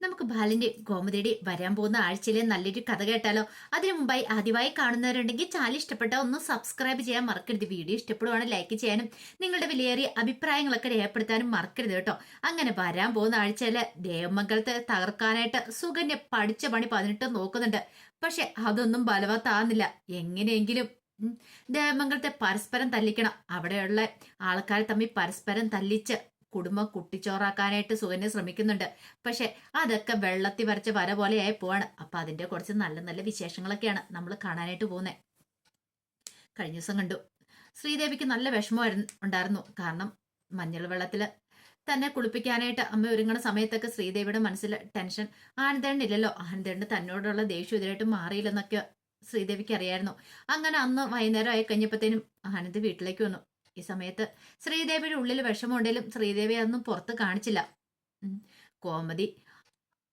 നമുക്ക് ബാലിന്റെ ഗോമതിയുടെ വരാൻ പോകുന്ന ആഴ്ചയിലെ നല്ലൊരു കഥ കേട്ടാലോ? അതിനു മുമ്പായി ആദ്യമായി കാണുന്നവരുണ്ടെങ്കിൽ ചാനൽ ഇഷ്ടപ്പെട്ട ഒന്ന് സബ്സ്ക്രൈബ് ചെയ്യാൻ മറക്കരുത്. വീഡിയോ ഇഷ്ടപ്പെടുവാണ് ലൈക്ക് ചെയ്യാനും നിങ്ങളുടെ വിലയേറിയ അഭിപ്രായങ്ങളൊക്കെ രേഖപ്പെടുത്താനും മറക്കരുത് കേട്ടോ. അങ്ങനെ വരാൻ പോകുന്ന ആഴ്ചയിലെ ദേവമംഗലത്തെ തകർക്കാനായിട്ട് സുകന്യ പഠിച്ച പണി പതിനെട്ട് നോക്കുന്നുണ്ട്. പക്ഷെ അതൊന്നും ബലവത്താകുന്നില്ല എങ്ങനെയെങ്കിലും ദേവമംഗലത്തെ പരസ്പരം തല്ലിക്കണം. അവിടെയുള്ള ആൾക്കാരെ തമ്മിൽ പരസ്പരം തല്ലിച്ച് കുടുംബം കുട്ടിച്ചോറാക്കാനായിട്ട് സുകന്യ ശ്രമിക്കുന്നുണ്ട്. പക്ഷെ അതൊക്കെ വെള്ളത്തിൽ വരച്ച വര പോലെയായി പോവാണ്. അപ്പൊ അതിന്റെ കുറച്ച് നല്ല നല്ല വിശേഷങ്ങളൊക്കെയാണ് നമ്മൾ കാണാനായിട്ട് പോകുന്നത് കഴിഞ്ഞ ദിവസം കണ്ടു. ശ്രീദേവിക്ക് നല്ല വിഷമമായിരുന്നു ഉണ്ടായിരുന്നു. കാരണം മഞ്ഞൾ വെള്ളത്തിൽ തന്നെ കുളിപ്പിക്കാനായിട്ട് അമ്മ ഒരുങ്ങണ സമയത്തൊക്കെ ശ്രീദേവിയുടെ മനസ്സിൽ ടെൻഷൻ. ആനന്ദേണ്ടില്ലല്ലോ ആനന്ദേണ്ട് തന്നോടുള്ള ദേഷ്യം ഇതിലായിട്ട് മാറിയില്ലെന്നൊക്കെ ശ്രീദേവിക്ക് അറിയായിരുന്നു. അങ്ങനെ അന്ന് വൈകുന്നേരം ആയി കഴിഞ്ഞപ്പോഴത്തേനും ആനന്ദ് വീട്ടിലേക്ക് വന്നു. ഈ സമയത്ത് ശ്രീദേവിയുടെ ഉള്ളിൽ വിഷമമുണ്ടെങ്കിലും ശ്രീദേവി അതൊന്നും പുറത്ത് കാണിച്ചില്ല. കോമതി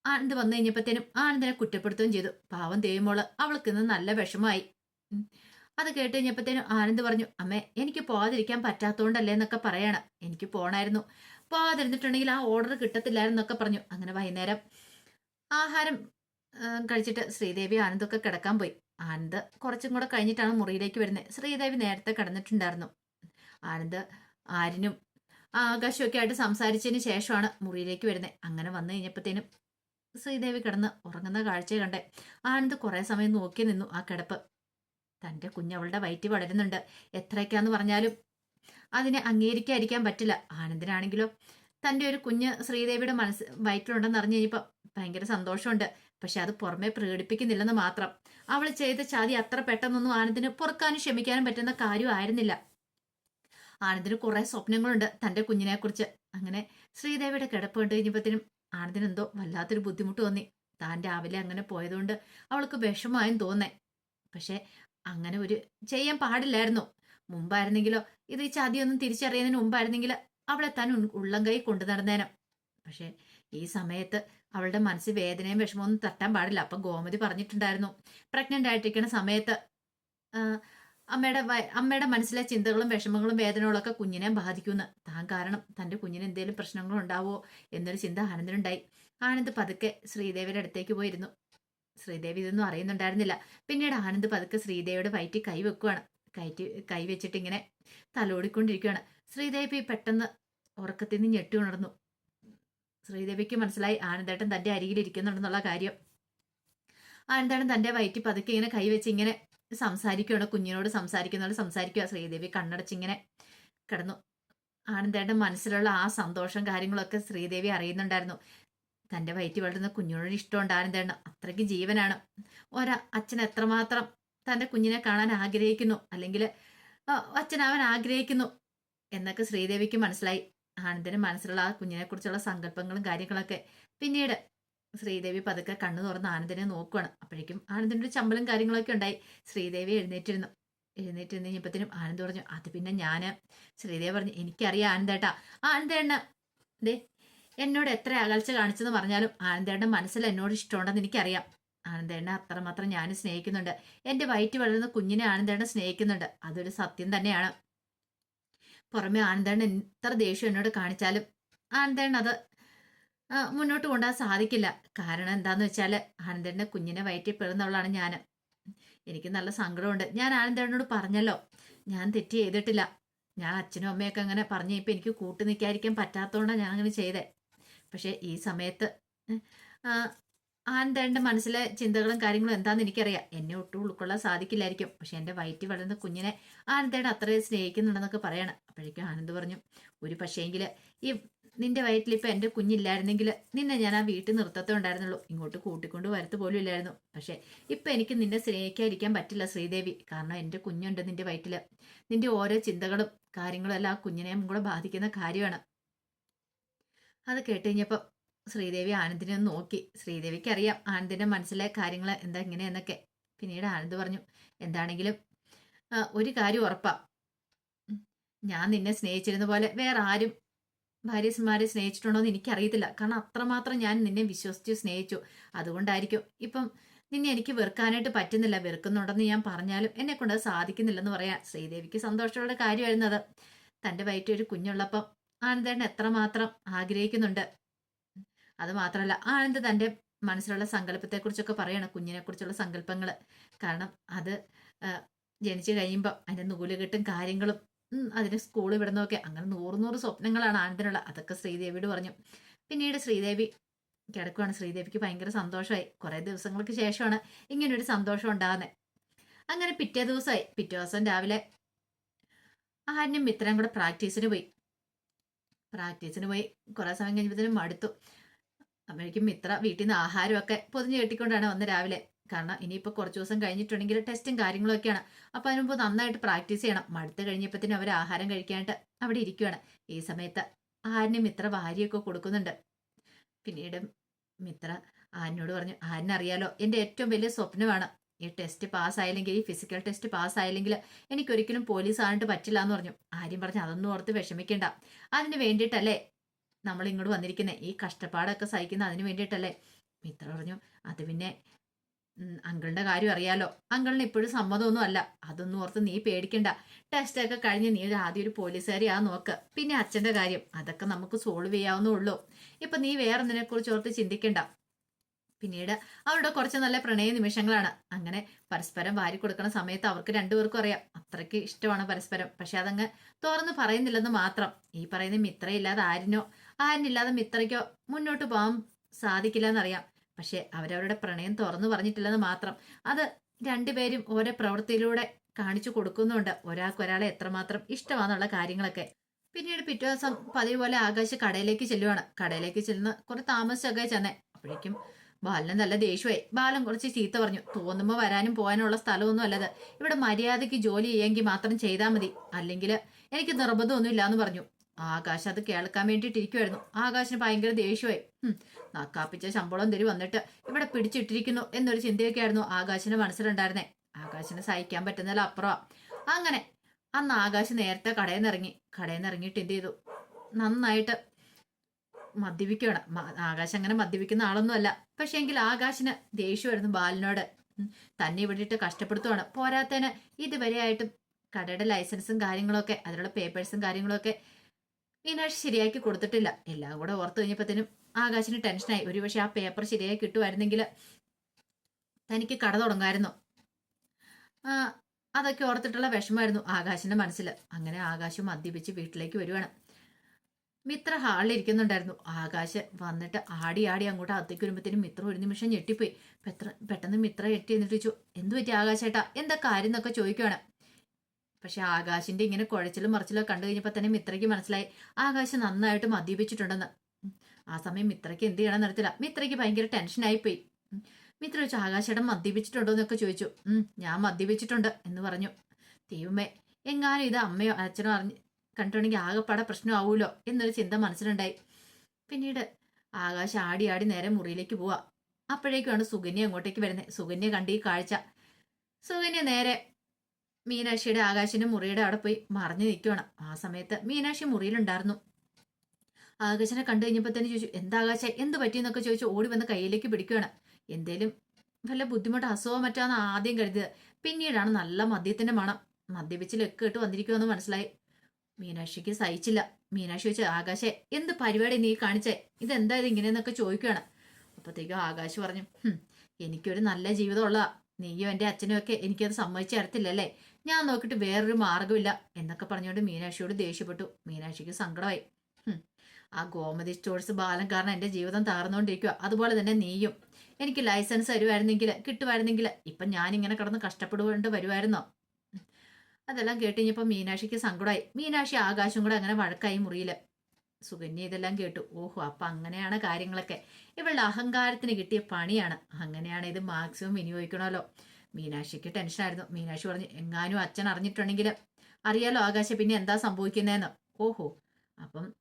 ആനന്ദ് വന്നു കഴിഞ്ഞപ്പോഴത്തേനും ആനന്ദിനെ കുറ്റപ്പെടുത്തുകയും ചെയ്തു. പാവം തേയുമ്പോൾ അവൾക്ക് ഇന്ന് നല്ല വിഷമായി അത് കേട്ട് കഴിഞ്ഞപ്പോഴത്തേനും ആനന്ദ് പറഞ്ഞു അമ്മേ എനിക്ക് പോകാതിരിക്കാൻ പറ്റാത്തോണ്ടല്ലേ എന്നൊക്കെ പറയാണ്. എനിക്ക് പോണായിരുന്നു. പോകാതിരുന്നിട്ടുണ്ടെങ്കിൽ ആ ഓർഡർ കിട്ടത്തില്ലായിരുന്നൊക്കെ പറഞ്ഞു. അങ്ങനെ വൈകുന്നേരം ആഹാരം കഴിച്ചിട്ട് ശ്രീദേവി ആനന്ദൊക്കെ കിടക്കാൻ പോയി. ആനന്ദ് കുറച്ചും കൂടെ കഴിഞ്ഞിട്ടാണ് മുറിയിലേക്ക് വരുന്നത്. ശ്രീദേവി നേരത്തെ കിടന്നിട്ടുണ്ടായിരുന്നു. ആനന്ദ് ആരിനും ആകാശമൊക്കെ ആയിട്ട് സംസാരിച്ചതിന് ശേഷമാണ് മുറിയിലേക്ക് വരുന്നത് അങ്ങനെ വന്നു കഴിഞ്ഞപ്പോഴത്തേനും ശ്രീദേവി കിടന്ന് ഉറങ്ങുന്ന കാഴ്ച കണ്ടേ. ആനന്ദ് കുറേ സമയം നോക്കി നിന്നു ആ കിടപ്പ്. തന്റെ കുഞ്ഞവളുടെ വയറ്റി വളരുന്നുണ്ട്. എത്രയൊക്കെയാന്ന് പറഞ്ഞാലും അതിനെ അംഗീകരിക്കാതിരിക്കാൻ പറ്റില്ല. ആനന്ദിനാണെങ്കിലോ തന്റെ ഒരു കുഞ്ഞ് ശ്രീദേവിയുടെ മനസ്സ് വയറ്റിലുണ്ടെന്ന് അറിഞ്ഞു കഴിഞ്ഞപ്പോൾ ഭയങ്കര സന്തോഷമുണ്ട്. പക്ഷെ അത് പുറമെ പ്രകടിപ്പിക്കുന്നില്ലെന്ന് മാത്രം. അവൾ ചെയ്ത ചാതി അത്ര പെട്ടെന്നൊന്നും ആനന്ദിന് പൊറുക്കാനും ക്ഷമിക്കാനും പറ്റുന്ന കാര്യമായിരുന്നില്ല. ആനന്ദിന് കുറെ സ്വപ്നങ്ങളുണ്ട് തന്റെ കുഞ്ഞിനെ കുറിച്ച് അങ്ങനെ ശ്രീദേവിയുടെ കിടപ്പ് കണ്ടു കഴിഞ്ഞപ്പോഴത്തേനും ആനന്ദിന് എന്തോ വല്ലാത്തൊരു ബുദ്ധിമുട്ട് തോന്നി. താൻ രാവിലെ അങ്ങനെ പോയതുകൊണ്ട് അവൾക്ക് വിഷമായും തോന്നേ. പക്ഷെ അങ്ങനെ ഒരു ചെയ്യാൻ പാടില്ലായിരുന്നു. മുമ്പായിരുന്നെങ്കിലോ ഇത് ഈ ചതിയൊന്നും തിരിച്ചറിയുന്നതിന് മുമ്പായിരുന്നെങ്കിൽ അവളെ താൻ ഉള്ളം കൈ കൊണ്ടു നടന്നേനെ. പക്ഷെ ഈ സമയത്ത് അവളുടെ മനസ്സ് വേദനയും വിഷമമൊന്നും തട്ടാൻ പാടില്ല. അപ്പൊ ഗോമതി പറഞ്ഞിട്ടുണ്ടായിരുന്നു പ്രഗ്നന്റ് ആയിട്ടിരിക്കുന്ന സമയത്ത് അമ്മയുടെ അമ്മയുടെ മനസ്സിലെ ചിന്തകളും വിഷമങ്ങളും വേദനകളൊക്കെ കുഞ്ഞിനെ ബാധിക്കുന്നു. താൻ കാരണം തന്റെ കുഞ്ഞിന് എന്തെങ്കിലും പ്രശ്നങ്ങൾ ഉണ്ടാവോ എന്നൊരു ചിന്ത ആനന്ദിനുണ്ടായി. ആനന്ദ് പതുക്കെ ശ്രീദേവിയുടെ അടുത്തേക്ക് പോയിരുന്നു. ശ്രീദേവി ഇതൊന്നും അറിയുന്നുണ്ടായിരുന്നില്ല. പിന്നീട് ആനന്ദ് പതുക്കെ ശ്രീദേവിയുടെ വയറ്റി കൈ വെക്കുവാണ്. കയറ്റി കൈ വെച്ചിട്ട് ഇങ്ങനെ തലോടിക്കൊണ്ടിരിക്കുകയാണ് ശ്രീദേവി പെട്ടെന്ന് ഉറക്കത്തിൽ നിന്ന് ഞെട്ടി ഉണർന്നു. ശ്രീദേവിക്ക് മനസ്സിലായി ആനന്ദേട്ടൻ തന്റെ അരികിൽ ഇരിക്കുന്നുണ്ടെന്നുള്ള കാര്യം. ആനന്ദേട്ടൻ തന്റെ വയറ്റി പതുക്കെ ഇങ്ങനെ കൈവച്ച് ഇങ്ങനെ സംസാരിക്കുകയാണ് കുഞ്ഞിനോട് സംസാരിക്കുന്നവർ സംസാരിക്കുക ശ്രീദേവി കണ്ണടച്ചിങ്ങനെ കിടന്നു. ആനന്ദേട്ടൻ മനസ്സിലുള്ള ആ സന്തോഷം കാര്യങ്ങളൊക്കെ ശ്രീദേവി അറിയുന്നുണ്ടായിരുന്നു. തന്റെ വയറ്റിൽ വളരുന്ന കുഞ്ഞിനോട് ഇഷ്ടമുണ്ട് ആനന്ദേട്ടൻ. അത്രയ്ക്ക് ജീവനാണ്. ഒരാ അച്ഛൻ എത്രമാത്രം തന്റെ കുഞ്ഞിനെ കാണാൻ ആഗ്രഹിക്കുന്നു അല്ലെങ്കിൽ അച്ഛൻ അവൻ ആഗ്രഹിക്കുന്നു എന്നൊക്കെ ശ്രീദേവിക്ക് മനസ്സിലായി. ആനന്ദിന് മനസ്സിലുള്ള ആ കുഞ്ഞിനെക്കുറിച്ചുള്ള സങ്കല്പങ്ങളും കാര്യങ്ങളൊക്കെ പിന്നീട് ശ്രീദേവി പതുക്കെ കണ്ണു തുറന്ന് ആനന്ദനെ നോക്കുവാണ്. അപ്പോഴേക്കും ആനന്ദിന്റെ ഒരു ചമ്പലും കാര്യങ്ങളൊക്കെ ഉണ്ടായി. ശ്രീദേവി എഴുന്നേറ്റിരുന്നു. എഴുന്നേറ്റിരുന്ന് കഴിഞ്ഞപ്പത്തിനും ആനന്ദ് പറഞ്ഞു അത് പിന്നെ ഞാൻ ശ്രീദേവി പറഞ്ഞു എനിക്കറിയാം ആനന്ദേട്ടാ. ആനന്ദേണ്ണ ദേ എന്നോട് എത്ര അകൽച്ച കാണിച്ചെന്ന് പറഞ്ഞാലും ആനന്ദേണ്ണ മനസ്സിൽ എന്നോട് ഇഷ്ടമുണ്ടെന്ന് എനിക്കറിയാം. ആനന്ദേണ്ണ അത്രമാത്രം ഞാൻ സ്നേഹിക്കുന്നുണ്ട്. എന്റെ വയറ്റ് വളരുന്ന കുഞ്ഞിനെ ആനന്ദേണ്ണ സ്നേഹിക്കുന്നുണ്ട്. അതൊരു സത്യം തന്നെയാണ്. പുറമെ ആനന്ദേണ്ണ എത്ര ദേഷ്യം എന്നോട് കാണിച്ചാലും ആനന്ദേണ്ണ അത് മുന്നോട്ട് കൊണ്ടുപോകാൻ സാധിക്കില്ല. കാരണം എന്താന്ന് വെച്ചാൽ ആനന്ദേണ്ണ കുഞ്ഞിനെ വയറ്റിൽ പെടുന്നവളാണ് ഞാൻ എനിക്ക് നല്ല സങ്കടമുണ്ട്. ഞാൻ ആനന്ദനോട് പറഞ്ഞല്ലോ ഞാൻ തെറ്റ് ചെയ്തിട്ടില്ല. ഞാൻ അച്ഛനും അമ്മയൊക്കെ അങ്ങനെ പറഞ്ഞു ഇപ്പം എനിക്ക് കൂട്ടു നിൽക്കാതിരിക്കാൻ പറ്റാത്തതുകൊണ്ടാണ് ഞാൻ അങ്ങനെ ചെയ്തേ. പക്ഷേ ഈ സമയത്ത് ആനന്ദന്റെ മനസ്സിലെ ചിന്തകളും കാര്യങ്ങളും എന്താണെന്ന് എനിക്കറിയാം. എന്നെ ഒട്ടും ഉൾക്കൊള്ളാൻ സാധിക്കില്ലായിരിക്കും. പക്ഷെ എന്റെ വയറ്റിൽ വളരുന്ന കുഞ്ഞിനെ ആനന്ദയുടെ അത്രയും സ്നേഹിക്കുന്നുണ്ടെന്നൊക്കെ പറയണം. അപ്പോഴേക്കും ആനന്ദ് പറഞ്ഞു ഒരു പക്ഷേങ്കിൽ ഈ നിന്റെ വയറ്റിൽ ഇപ്പം എന്റെ കുഞ്ഞില്ലായിരുന്നെങ്കിൽ നിന്നെ ഞാൻ ആ വീട്ടിൽ നിർത്തത്തുണ്ടായിരുന്നുള്ളൂ ഇങ്ങോട്ട് കൂട്ടിക്കൊണ്ട് വരത്ത് പോലും ഇല്ലായിരുന്നു. പക്ഷേ ഇപ്പം എനിക്ക് നിന്നെ സ്നേഹിക്കാതിരിക്കാൻ പറ്റില്ല ശ്രീദേവി. കാരണം എന്റെ കുഞ്ഞുണ്ട് നിന്റെ വയറ്റിൽ. നിന്റെ ഓരോ ചിന്തകളും കാര്യങ്ങളും എല്ലാം ആ കുഞ്ഞിനെയും കൂടെ ബാധിക്കുന്ന കാര്യമാണ്. അത് കേട്ട് കഴിഞ്ഞപ്പോൾ ശ്രീദേവി ആനന്ദിനെ ഒന്ന് നോക്കി. ശ്രീദേവിക്ക് അറിയാം ആനന്ദിന്റെ മനസ്സിലെ കാര്യങ്ങൾ എന്താ ഇങ്ങനെയെന്നൊക്കെ. പിന്നീട് ആനന്ദ് പറഞ്ഞു എന്താണെങ്കിലും ഒരു കാര്യം ഉറപ്പാ. ഞാൻ നിന്നെ സ്നേഹിച്ചിരുന്ന പോലെ വേറെ ആരും ഭാര്യമാരെ സ്നേഹിച്ചിട്ടുണ്ടോ എന്ന് എനിക്കറിയത്തില്ല. കാരണം അത്രമാത്രം ഞാൻ നിന്നെ വിശ്വസിച്ച് സ്നേഹിച്ചു. അതുകൊണ്ടായിരിക്കും. ഇപ്പം നിന്നെ എനിക്ക് വെറുക്കാനായിട്ട് പറ്റുന്നില്ല. വെറുക്കുന്നുണ്ടെന്ന് ഞാൻ പറഞ്ഞാലും എന്നെ കൊണ്ട് സാധിക്കുന്നില്ലെന്ന് പറയാം ശ്രീദേവിക്ക് സന്തോഷമുള്ള കാര്യമായിരുന്നു അത്. തന്റെ വയറ്റിൽ ഒരു കുഞ്ഞുള്ളപ്പം ആനന്ദേട്ടൻ എത്രമാത്രം ആഗ്രഹിക്കുന്നുണ്ട്. അത് മാത്രമല്ല ആനന്ദ് തന്റെ മനസ്സിലുള്ള സങ്കല്പത്തെക്കുറിച്ചൊക്കെ പറയണം കുഞ്ഞിനെക്കുറിച്ചുള്ള സങ്കല്പങ്ങൾ കാരണം അത് ജനിച്ചു കഴിയുമ്പോൾ അതിന്റെ നൂലുകെട്ടും കാര്യങ്ങളും അതിന് സ്കൂളിൽ വിടുന്നതൊക്കെ അങ്ങനെ നൂറ് നൂറ് സ്വപ്നങ്ങളാണ് ആനന്ദിനുള്ള. അതൊക്കെ ശ്രീദേവിയോട് പറഞ്ഞു. പിന്നീട് ശ്രീദേവി കിടക്കുവാണ്. ശ്രീദേവിക്ക് ഭയങ്കര സന്തോഷമായി. കുറേ ദിവസങ്ങൾക്ക് ശേഷമാണ് ഇങ്ങനൊരു സന്തോഷം ഉണ്ടാകുന്നത് അങ്ങനെ പിറ്റേ ദിവസമായി. പിറ്റേ ദിവസം രാവിലെ ആരും മിത്രം കൂടെ പ്രാക്ടീസിന് പോയി. പ്രാക്ടീസിന് പോയി. കുറേ സമയം കഴിഞ്ഞപ്പോഴത്തേനും മടുത്തു. അപ്പോഴേക്കും മിത്ര വീട്ടിൽ നിന്ന് ആഹാരമൊക്കെ പൊതിഞ്ഞ് കെട്ടിക്കൊണ്ടാണ് വന്ന് രാവിലെ കാരണം ഇനിയിപ്പോൾ കുറച്ച് ദിവസം കഴിഞ്ഞിട്ടുണ്ടെങ്കിൽ ടെസ്റ്റും കാര്യങ്ങളൊക്കെയാണ്. അപ്പോൾ അതിന് മുമ്പ് നന്നായിട്ട് പ്രാക്ടീസ് ചെയ്യണം. മടുത്ത് കഴിഞ്ഞപ്പോഴത്തേനും അവർ ആഹാരം കഴിക്കാനായിട്ട് അവിടെ ഇരിക്കുകയാണ് ഈ സമയത്ത് ആരിന് മിത്ര വാരിയൊക്കെ കൊടുക്കുന്നുണ്ട്. പിന്നീട് മിത്ര ആരിനോട് പറഞ്ഞു ആരിനറിയാലോ എന്റെ ഏറ്റവും വലിയ സ്വപ്നമാണ് ഈ ടെസ്റ്റ് പാസ്സായില്ലെങ്കിൽ ഈ ഫിസിക്കൽ ടെസ്റ്റ് പാസ്സായില്ലെങ്കിൽ എനിക്കൊരിക്കലും പോലീസ് ആയിട്ട് പറ്റില്ല എന്ന് പറഞ്ഞു. ആര്യം പറഞ്ഞു അതൊന്നും ഓർത്ത് വിഷമിക്കണ്ട. അതിന് വേണ്ടിയിട്ടല്ലേ നമ്മൾ ഇങ്ങോട്ട് വന്നിരിക്കുന്നത് ഈ കഷ്ടപ്പാടൊക്കെ സഹിക്കുന്ന അതിന് വേണ്ടിയിട്ടല്ലേ? മിത്ര പറഞ്ഞു അത് പിന്നെ അങ്കിളിന്റെ കാര്യം അറിയാലോ. അങ്കിളിന് ഇപ്പോഴും സമ്മതമൊന്നും അല്ല. അതൊന്നും ഓർത്ത് നീ പേടിക്കണ്ട. ടെസ്റ്റൊക്കെ കഴിഞ്ഞ് നീ ഒരു ആദ്യം ഒരു പോലീസുകാരിയാ നോക്ക്. പിന്നെ അച്ഛന്റെ കാര്യം. അതൊക്കെ നമുക്ക് സോൾവ് ചെയ്യാവുന്നേ ഉള്ളൂ. ഇപ്പൊ നീ വേറെ കുറിച്ച് ഓർത്ത് ചിന്തിക്കണ്ട. പിന്നീട് അവരുടെ കുറച്ച് നല്ല പ്രണയ നിമിഷങ്ങളാണ്. അങ്ങനെ പരസ്പരം വാരി കൊടുക്കുന്ന സമയത്ത് അവർക്ക് രണ്ടുപേർക്കും അറിയാം. അത്രയ്ക്ക് ഇഷ്ടമാണ് പരസ്പരം. പക്ഷെ അതങ്ങ് തുറന്ന് പറയുന്നില്ലെന്ന് മാത്രം. ഈ പറയുന്ന മിത്രയില്ലാതെ ആരിനോ ആരിനില്ലാതെ മിത്രയ്ക്കോ മുന്നോട്ട് പോകാൻ സാധിക്കില്ല എന്നറിയാം പക്ഷെ അവരവരുടെ പ്രണയം തുറന്നു പറഞ്ഞിട്ടില്ലെന്ന് മാത്രം. അത് രണ്ടുപേരും ഓരോ പ്രവൃത്തിയിലൂടെ കാണിച്ചു കൊടുക്കുന്നുണ്ട്. ഒരാൾക്ക് ഒരാളെ എത്രമാത്രം ഇഷ്ടമാണെന്നുള്ള കാര്യങ്ങളൊക്കെ. പിന്നീട് പിറ്റേ ദിവസം പതിവ് പോലെ ആകാശ് കടയിലേക്ക് ചെല്ലുവാണ്. കടയിലേക്ക് ചെല്ലുന്ന കുറെ താമസിച്ചൊക്കെ ചെന്നേ. അപ്പോഴേക്കും ബാലന് നല്ല ദേഷ്യമായി ബാലൻ കുറച്ച് ചീത്ത പറഞ്ഞു. തോന്നുമ്പോൾ വരാനും പോകാനുള്ള സ്ഥലമൊന്നും അല്ലത്. ഇവിടെ മര്യാദയ്ക്ക് ജോലി ചെയ്യാമെങ്കിൽ മാത്രം ചെയ്താൽ മതി. അല്ലെങ്കിൽ എനിക്ക് നിർബന്ധമൊന്നുമില്ല എന്ന് പറഞ്ഞു. ആകാശ് അത് കേൾക്കാൻ വേണ്ടിയിട്ട് ഇരിക്കുമായിരുന്നു ആകാശിന് ഭയങ്കര ദേഷ്യമായി. നക്കാപ്പിച്ച ശമ്പളം തരി വന്നിട്ട് ഇവിടെ പിടിച്ചിട്ടിരിക്കുന്നു എന്നൊരു ചിന്തയൊക്കെ ആയിരുന്നു ആകാശിന്റെ മനസ്സിലുണ്ടായിരുന്നേ. ആകാശിന് സഹിക്കാൻ പറ്റുന്നതിൽ അപ്പുറമാ. അങ്ങനെ അന്ന് ആകാശ് നേരത്തെ കടയിൽ നിന്ന് ഇറങ്ങി കടയിൽ നിന്ന് ഇറങ്ങിയിട്ട് എന്ത് ചെയ്തു? നന്നായിട്ട് മദ്യപിക്കുകയാണ് ആകാശ് അങ്ങനെ മദ്യപിക്കുന്ന ആളൊന്നും അല്ല പക്ഷെ എങ്കിൽ ആകാശിന് ദേഷ്യമായിരുന്നു ബാലിനോട്. തന്നെ ഇവിടെയിട്ട് കഷ്ടപ്പെടുത്തുവാണ്. പോരാത്തതിന് ഇതുവരെയായിട്ടും കടയുടെ ലൈസൻസും കാര്യങ്ങളൊക്കെ അതിലുള്ള പേപ്പേഴ്സും കാര്യങ്ങളൊക്കെ മീനാക്ഷി ശരിയാക്കി കൊടുത്തിട്ടില്ല. എല്ലാം കൂടെ ഓർത്ത് കഴിഞ്ഞപ്പോഴത്തേനും ആകാശിന് ടെൻഷനായി. ഒരുപക്ഷെ ആ പേപ്പർ ശരിയായി കിട്ടുമായിരുന്നെങ്കിൽ തനിക്ക് കട തുടങ്ങായിരുന്നു അതൊക്കെ ഓർത്തിട്ടുള്ള വിഷമമായിരുന്നു ആകാശിന്റെ മനസ്സിൽ അങ്ങനെ ആകാശം മദ്യപിച്ച് വീട്ടിലേക്ക് വരുവാണ്. മിത്ര ഹാളിൽ ഇരിക്കുന്നുണ്ടായിരുന്നു. ആകാശ് വന്നിട്ട് ആടി ആടി അങ്ങോട്ട് അകത്തേക്ക് വരുമ്പോഴത്തേനും മിത്ര ഒരു നിമിഷം ഞെട്ടിപ്പോയി. പെത്ര- പെട്ടെന്ന് മിത്ര എട്ടി എന്നിട്ട് ചോദിച്ചു എന്തു പറ്റി ആകാശേട്ടാ? എന്താ കാര്യം എന്നൊക്കെ ചോദിക്കുവാണ്. പക്ഷെ ആകാശിന്റെ ഇങ്ങനെ കുഴച്ചിലും മറിച്ചിലും കണ്ടു കഴിഞ്ഞപ്പോൾ തന്നെ മിത്രയ്ക്ക് മനസ്സിലായി. ആകാശ് നന്നായിട്ട് മദ്യപിച്ചിട്ടുണ്ടെന്ന്. ആ സമയം മിത്രയ്ക്ക് എന്ത് ചെയ്യണമെന്ന് അറിയത്തില്ല. മിത്രയ്ക്ക് ഭയങ്കര ടെൻഷനായി പോയി. മിത്ര ചോദിച്ചു ആകാശേട്ടൻ മദ്യപിച്ചിട്ടുണ്ടോ? എന്നൊക്കെ ചോദിച്ചു. ഞാൻ മദ്യപിച്ചിട്ടുണ്ട് എന്ന് പറഞ്ഞു. ദൈവമേ എങ്ങാനും ഇത് അമ്മയോ അച്ഛനോ അറിഞ്ഞ് കണ്ടിട്ടുണ്ടെങ്കിൽ ആകെപ്പാടെ പ്രശ്നമാവൂലോ? എന്നൊരു ചിന്ത മനസ്സിലുണ്ടായി. പിന്നീട് ആകാശ് ആടി ആടി നേരെ മുറിയിലേക്ക് പോവാ. അപ്പോഴേക്കുമാണ് സുകന്യ അങ്ങോട്ടേക്ക് വരുന്നത് സുകന്യ കണ്ട് ഈ കാഴ്ച. സുകന്യ നേരെ മീനാക്ഷിയുടെ ആകാശിന്റെ മുറിയുടെ അവിടെ പോയി മറിഞ്ഞു നിൽക്കുവാണ്. ആ സമയത്ത് മീനാക്ഷി മുറിയിലുണ്ടായിരുന്നു. ആകാശനെ കണ്ടു കഴിഞ്ഞപ്പോൾ തന്നെ ചോദിച്ചു എന്താ ആകാശ എന്ത് പറ്റിയെന്നൊക്കെ ചോദിച്ചു ഓടി വന്ന് കയ്യിലേക്ക് പിടിക്കുകയാണ് എന്തേലും വല്ല ബുദ്ധിമുട്ട് അസുഖം മറ്റാന്ന് ആദ്യം കരുതിയത്. പിന്നീടാണ് നല്ല മദ്യത്തിന്റെ മണം. മദ്യപിച്ച് ഇട്ട് വന്നിരിക്കുമെന്ന് മനസ്സിലായി. മീനാക്ഷിക്ക് സഹിച്ചില്ല. മീനാക്ഷി ചോദിച്ചു ആകാശെ എന്ത് പരിപാടി നീ കാണിച്ചേ? ഇതെന്താ ഇത് ഇങ്ങനെയെന്നൊക്കെ ചോദിക്കുകയാണ് അപ്പോഴത്തേക്കും ആകാശ് പറഞ്ഞു "ഹും, എനിക്കൊരു നല്ല ജീവിതം നീയോ നീയും എന്റെ അച്ഛനും ഒക്കെ എനിക്കത് സമ്മതിച്ചു തരത്തില്ലല്ലേ? ഞാൻ നോക്കിയിട്ട് വേറൊരു മാർഗമില്ല എന്നൊക്കെ പറഞ്ഞുകൊണ്ട് മീനാക്ഷിയോട് ദേഷ്യപ്പെട്ടു. മീനാക്ഷിക്ക് സങ്കടമായി. ആ ഗോമതി സ്റ്റോഴ്സ് ബാലം കാരണം എന്റെ ജീവിതം താർന്നുകൊണ്ടിരിക്കുക അതുപോലെ തന്നെ നീയും. എനിക്ക് ലൈസൻസ് തരുമായിരുന്നെങ്കിൽ കിട്ടുമായിരുന്നെങ്കിൽ ഇപ്പം ഞാനിങ്ങനെ കിടന്ന് കഷ്ടപ്പെടുകൊണ്ട് വരുമായിരുന്നോ. അതെല്ലാം കേട്ട് കഴിഞ്ഞപ്പോൾ മീനാക്ഷിക്ക് സങ്കടമായി. മീനാക്ഷി ആകാശം കൂടെ അങ്ങനെ വഴക്കായി മുറിയില്ല സുകന്യ ഇതെല്ലാം കേട്ടു. ഓഹോ അപ്പം അങ്ങനെയാണ് കാര്യങ്ങളൊക്കെ. ഇവളുടെ അഹങ്കാരത്തിന് കിട്ടിയ പണിയാണ്. അങ്ങനെയാണ് ഇത് മാക്സിമം വിനിയോഗിക്കണമല്ലോ. മീനാക്ഷിക്ക് ടെൻഷനായിരുന്നു. മീനാക്ഷി പറഞ്ഞു എങ്ങാനും അച്ഛൻ അറിഞ്ഞിട്ടുണ്ടെങ്കിൽ അറിയാലോ ആകാശ പിന്നെ എന്താ സംഭവിക്കുന്നതെന്ന് ഓഹോ. അപ്പം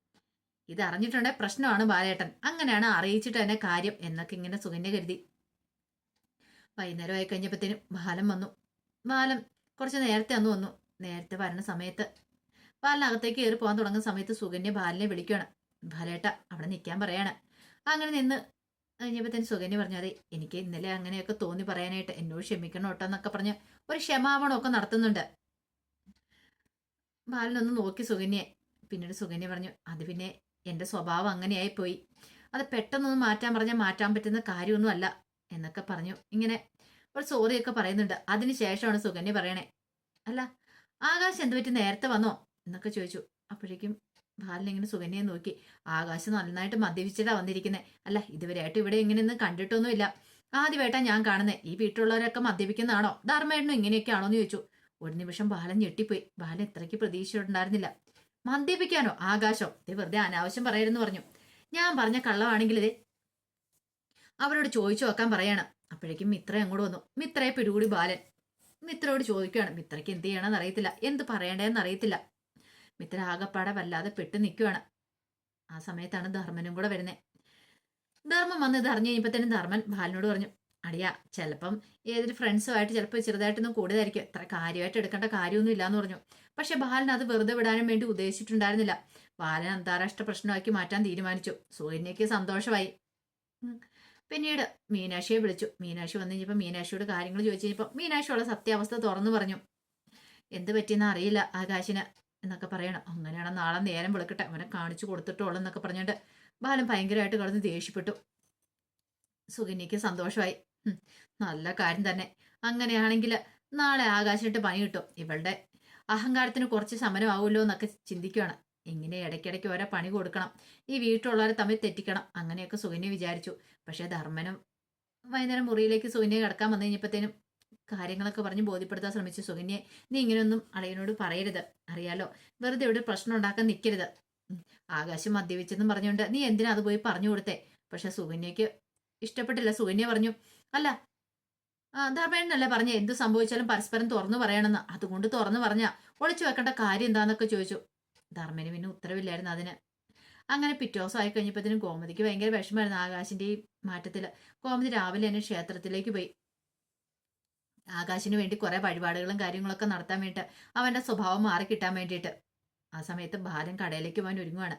ഇത് അറിഞ്ഞിട്ടുണ്ടെങ്കിൽ പ്രശ്നമാണ് ബാലേട്ടൻ. അങ്ങനെയാണ് അറിയിച്ചിട്ട് തന്നെ കാര്യം എന്നൊക്കെ ഇങ്ങനെ സുകന്യ കരുതി. വൈകുന്നേരം ആയി കഴിഞ്ഞപ്പോഴത്തേനും ബാലം വന്നു. ബാലം കുറച്ച് നേരത്തെ അന്ന് വന്നു. നേരത്തെ വരുന്ന സമയത്ത് ബാലിനകത്തേക്ക് കയറി പോകാൻ തുടങ്ങുന്ന സമയത്ത് സുകന്യ ബാലിനെ വിളിക്കുകയാണ്. ബാലേട്ട അവിടെ നിൽക്കാൻ പറയാണ്. അങ്ങനെ നിന്ന് കഴിഞ്ഞപ്പോഴത്തേന് സുകന്യ പറഞ്ഞു അതെ എനിക്ക് ഇന്നലെ അങ്ങനെയൊക്കെ തോന്നി പറയാനായിട്ട്. എന്നോട് ക്ഷമിക്കണം കേട്ടോ എന്നൊക്കെ പറഞ്ഞ് ഒരു ക്ഷമാപണമൊക്കെ നടത്തുന്നുണ്ട്. ബാലനൊന്ന് നോക്കി സുകന്യെ പിന്നീട് സുകന്യ പറഞ്ഞു അത് പിന്നെ എന്റെ സ്വഭാവം അങ്ങനെയായി പോയി അത് പെട്ടെന്നൊന്നും മാറ്റാൻ പറഞ്ഞാൽ മാറ്റാൻ പറ്റുന്ന കാര്യമൊന്നും അല്ല എന്നൊക്കെ പറഞ്ഞു. ഇങ്ങനെ ഒരു സോറിയൊക്കെ പറയുന്നുണ്ട്. അതിന് ശേഷമാണ് സുകന്യ പറയണേ അല്ല ആകാശ് എന്ത് പറ്റി നേരത്തെ വന്നോ? എന്നൊക്കെ ചോദിച്ചു. അപ്പോഴേക്കും ബാലൻ ഇങ്ങനെ സുകന്യയെ നോക്കി. ആകാശം നന്നായിട്ട് മദ്യപിച്ചിട്ടാ വന്നിരിക്കുന്നത് അല്ല ഇതുവരെയായിട്ട് ഇവിടെ ഇങ്ങനെയൊന്നും കണ്ടിട്ടൊന്നുമില്ല. ആദ്യമായിട്ടാ ഞാൻ കാണുന്നത് ഈ വീട്ടിലുള്ളവരൊക്കെ മദ്യപിക്കുന്നതാണോ? ധർമ്മേട്ടനും ഇങ്ങനെയൊക്കെയാണോ എന്ന് ചോദിച്ചു. ഒരു നിമിഷം ബാലൻ ഞെട്ടിപ്പോയി. ബാലൻ ഇത്രയ്ക്ക് പ്രതീക്ഷിച്ചിട്ടുണ്ടായിരുന്നില്ല മദ്യപിക്കാനോ? ആകാശോ. ഇത് വെറുതെ അനാവശ്യം പറയരുതെന്ന് പറഞ്ഞു. ഞാൻ പറഞ്ഞ കള്ളമാണെങ്കിൽ ഇത് അവരോട് ചോദിച്ചു നോക്കാൻ പറയണം. അപ്പോഴേക്കും മിത്ര അങ്ങോട്ട് വന്നു. മിത്രയെ പിടികൂടി ബാലൻ. മിത്രയോട് ചോദിക്കുകയാണ്. മിത്രയ്ക്ക് എന്ത് ചെയ്യണമെന്ന് അറിയത്തില്ല. എന്ത് പറയണ്ടേന്ന് അറിയത്തില്ല. മിത്ര ആകപ്പാടെ വല്ലാതെ പെട്ട് നിൽക്കുകയാണ് ആ സമയത്താണ് ധർമ്മനും കൂടെ വരുന്നത് ധർമ്മം വന്ന് ഇത് അറിഞ്ഞു തന്നെ ധർമ്മൻ ബാലിനോട് പറഞ്ഞു അടിയാ ചിലപ്പം ഏതൊരു ഫ്രണ്ട്സുമായിട്ട് ചിലപ്പോൾ ചെറുതായിട്ടൊന്നും കൂടുതലായിരിക്കും. ഇത്ര കാര്യമായിട്ട് എടുക്കേണ്ട കാര്യമൊന്നും ഇല്ലാന്ന് പറഞ്ഞു. പക്ഷേ ബാലൻ അത് വെറുതെ വിടാനും വേണ്ടി ഉദ്ദേശിച്ചിട്ടുണ്ടായിരുന്നില്ല. ബാലൻ അന്താരാഷ്ട്ര പ്രശ്നമാക്കി മാറ്റാൻ തീരുമാനിച്ചു. സൂര്യനയ്ക്ക് സന്തോഷമായി. പിന്നീട് മീനാക്ഷിയെ വിളിച്ചു. മീനാക്ഷി വന്നു കഴിഞ്ഞപ്പോൾ മീനാക്ഷിയോട് കാര്യങ്ങൾ ചോദിച്ചു കഴിഞ്ഞപ്പോൾ മീനാക്ഷിയുള്ള സത്യാവസ്ഥ തുറന്നു പറഞ്ഞു. എന്ത് പറ്റിയെന്ന് അറിയില്ല ആകാശിന്. എന്നൊക്കെ പറയണം. അങ്ങനെയാണ് നാളെ നേരം വിളിക്കട്ടെ. അവനെ കാണിച്ചു കൊടുത്തിട്ടുള്ളൂ എന്നൊക്കെ പറഞ്ഞിട്ട് ബാലൻ ഭയങ്കരമായിട്ട് കിടന്ന് ദേഷ്യപ്പെട്ടു. സുഗിനിക്ക് സന്തോഷമായി. നല്ല കാര്യം തന്നെ. അങ്ങനെയാണെങ്കിൽ നാളെ ആകാശിട്ട് പണി കിട്ടും. ഇവളുടെ അഹങ്കാരത്തിന് കുറച്ച് ശമനമാവുമല്ലോ എന്നൊക്കെ ചിന്തിക്കുകയാണ് ഇങ്ങനെ ഇടയ്ക്കിടയ്ക്ക് ഓരോ പണി കൊടുക്കണം. ഈ വീട്ടിലുള്ളവരെ തമ്മിൽ തെറ്റിക്കണം. അങ്ങനെയൊക്കെ സുകന്യ വിചാരിച്ചു. പക്ഷേ ധർമ്മനും വൈകുന്നേരം മുറിയിലേക്ക് സുകന്യ കിടക്കാൻ വന്നു കഴിഞ്ഞപ്പോഴത്തേനും കാര്യങ്ങളൊക്കെ പറഞ്ഞ് ബോധ്യപ്പെടുത്താൻ ശ്രമിച്ചു. സുകന്യെ നീ ഇങ്ങനെയൊന്നും അളയനോട് പറയരുത്. അറിയാലോ വെറുതെ ഇവിടെ പ്രശ്നം ഉണ്ടാക്കാൻ നിൽക്കരുത്. ആകാശം മദ്യപിച്ചെന്നും പറഞ്ഞുകൊണ്ട് നീ എന്തിനാ അത് പോയി പറഞ്ഞു കൊടുത്തേ? പക്ഷെ സുകന്യക്ക് ഇഷ്ടപ്പെട്ടില്ല. സുകന്യ പറഞ്ഞു അല്ല ധർമ്മേണ്ണല്ലേ പറഞ്ഞേ എന്ത് സംഭവിച്ചാലും പരസ്പരം തുറന്നു പറയണമെന്ന്. അതുകൊണ്ട് തുറന്നു പറഞ്ഞ ഒളിച്ചു വെക്കേണ്ട കാര്യം എന്താന്നൊക്കെ ചോദിച്ചു. ധർമ്മന് പിന്നെ ഉത്തരവില്ലായിരുന്നു അതിന്. അങ്ങനെ പിറ്റേ ദിവസം ആയി കഴിഞ്ഞപ്പോഴത്തേനും ഗോമതിക്ക് ഭയങ്കര വിഷമമായിരുന്നു ആകാശിന്റെ ഈ മാറ്റത്തിൽ. ഗോമതി രാവിലെ തന്നെ ക്ഷേത്രത്തിലേക്ക് പോയി. ആകാശിന് വേണ്ടി കുറെ വഴിപാടുകളും കാര്യങ്ങളൊക്കെ നടത്താൻ വേണ്ടിയിട്ട് അവന്റെ സ്വഭാവം മാറി കിട്ടാൻ വേണ്ടിയിട്ട്. ആ സമയത്ത് ബാലൻ കടയിലേക്ക് പോകാൻ ഒരുങ്ങുവാണ്.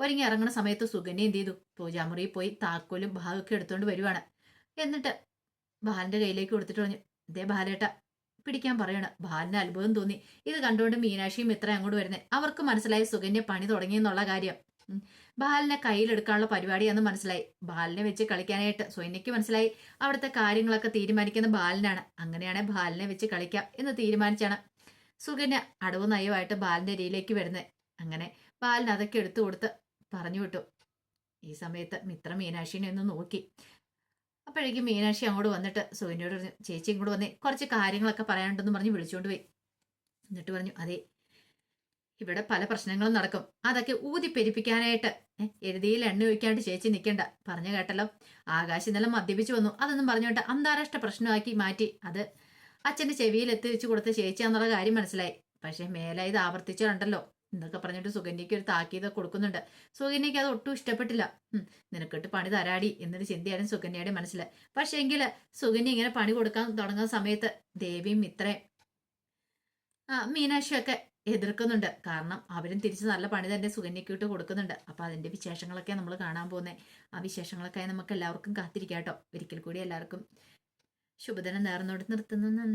ഒരുങ്ങി ഇറങ്ങുന്ന സമയത്ത് സുഗന്യ എന്ത് ചെയ്തു? പൂജാമുറിയിൽ പോയി താക്കോലും ഭാഗമൊക്കെ എടുത്തുകൊണ്ട് വരുവാണ്. എന്നിട്ട് ബാലന്റെ കയ്യിലേക്ക് കൊടുത്തിട്ട് പറഞ്ഞു ഇതേ ബാലേട്ട പിടിക്കാൻ പറയണം. ബാലിന് അത്ഭുതം തോന്നി. ഇത് കണ്ടുകൊണ്ട് മീനാക്ഷിയും ഇത്ര അങ്ങോട്ട് വരുന്നത് അവർക്ക് മനസ്സിലായി സുഗന്യ പണി തുടങ്ങിയെന്നുള്ള കാര്യം. ബാലിനെ കയ്യിലെടുക്കാനുള്ള പരിപാടിയാന്ന് മനസ്സിലായി. ബാലിനെ വെച്ച് കളിക്കാനായിട്ട് സോന്യയ്ക്ക് മനസ്സിലായി. അവിടുത്തെ കാര്യങ്ങളൊക്കെ തീരുമാനിക്കുന്ന ബാലിനാണ്. അങ്ങനെയാണെ ബാലിനെ വെച്ച് കളിക്കാം എന്ന് തീരുമാനിച്ചാണ് സുകന്യ അടവ് നയമായിട്ട് ബാലിന്റെ അരിയിലേക്ക് വരുന്നത് അങ്ങനെ ബാലിന് അതൊക്കെ എടുത്തു കൊടുത്ത് പറഞ്ഞു വിട്ടു. ഈ സമയത്ത് മിത്ര മീനാക്ഷിനെ ഒന്ന് നോക്കി. അപ്പോഴേക്കും മീനാക്ഷി അങ്ങോട്ട് വന്നിട്ട് സുകന്യോട് പറഞ്ഞു ചേച്ചി ഇങ്ങോട്ട് വന്നേ. കുറച്ച് കാര്യങ്ങളൊക്കെ പറയാനുണ്ടെന്ന് പറഞ്ഞ് വിളിച്ചുകൊണ്ട് പോയി. എന്നിട്ട് പറഞ്ഞു അതെ ഇവിടെ പല പ്രശ്നങ്ങളും നടക്കും. അതൊക്കെ ഊതി എഴുതിയിൽ എണ്ണ ഒഴിക്കാണ്ട് ചേച്ചി നിൽക്കണ്ട പറഞ്ഞു കേട്ടല്ലോ. ആകാശ് ഇന്നലെ മദ്യപിച്ചു വന്നു. അതൊന്നും പറഞ്ഞോട്ട് അന്താരാഷ്ട്ര പ്രശ്നമാക്കി മാറ്റി. അത് അച്ഛന്റെ ചെവിയിൽ എത്തിച്ചു കൊടുത്ത ചേച്ചിയാന്നുള്ള കാര്യം മനസ്സിലായി. പക്ഷെ മേലെ ഇത് ആവർത്തിച്ചുണ്ടല്ലോ എന്നൊക്കെ പറഞ്ഞിട്ട് സുഗന്യക്ക് ഒരു താക്കീത് കൊടുക്കുന്നുണ്ട്. സുഗന്യക്ക് അത് ഒട്ടും ഇഷ്ടപ്പെട്ടില്ല. നിനക്കിട്ട് പണി തരാടി എന്നൊരു ചിന്തയായിരുന്നു സുഗന്യയുടെ മനസ്സിൽ പക്ഷേ എങ്കിൽ സുഗന്യ ഇങ്ങനെ പണി കൊടുക്കാൻ തുടങ്ങുന്ന സമയത്ത് ദേവിയും ഇത്രയും ആ മീനാക്ഷിയൊക്കെ എതിർക്കുന്നുണ്ട്. കാരണം അവരും തിരിച്ച് നല്ല പണി തന്നെ സുകന്യക്കിട്ട് കൊടുക്കുന്നുണ്ട്. അപ്പൊ അതിന്റെ വിശേഷങ്ങളൊക്കെ നമ്മൾ കാണാൻ പോകുന്നത് ആ വിശേഷങ്ങളൊക്കെ നമുക്ക് എല്ലാവർക്കും കാത്തിരിക്കാം കേട്ടോ. ഒരിക്കൽ കൂടി എല്ലാവർക്കും ശുഭദിനം നേർന്നോട് നിർത്തുന്നു.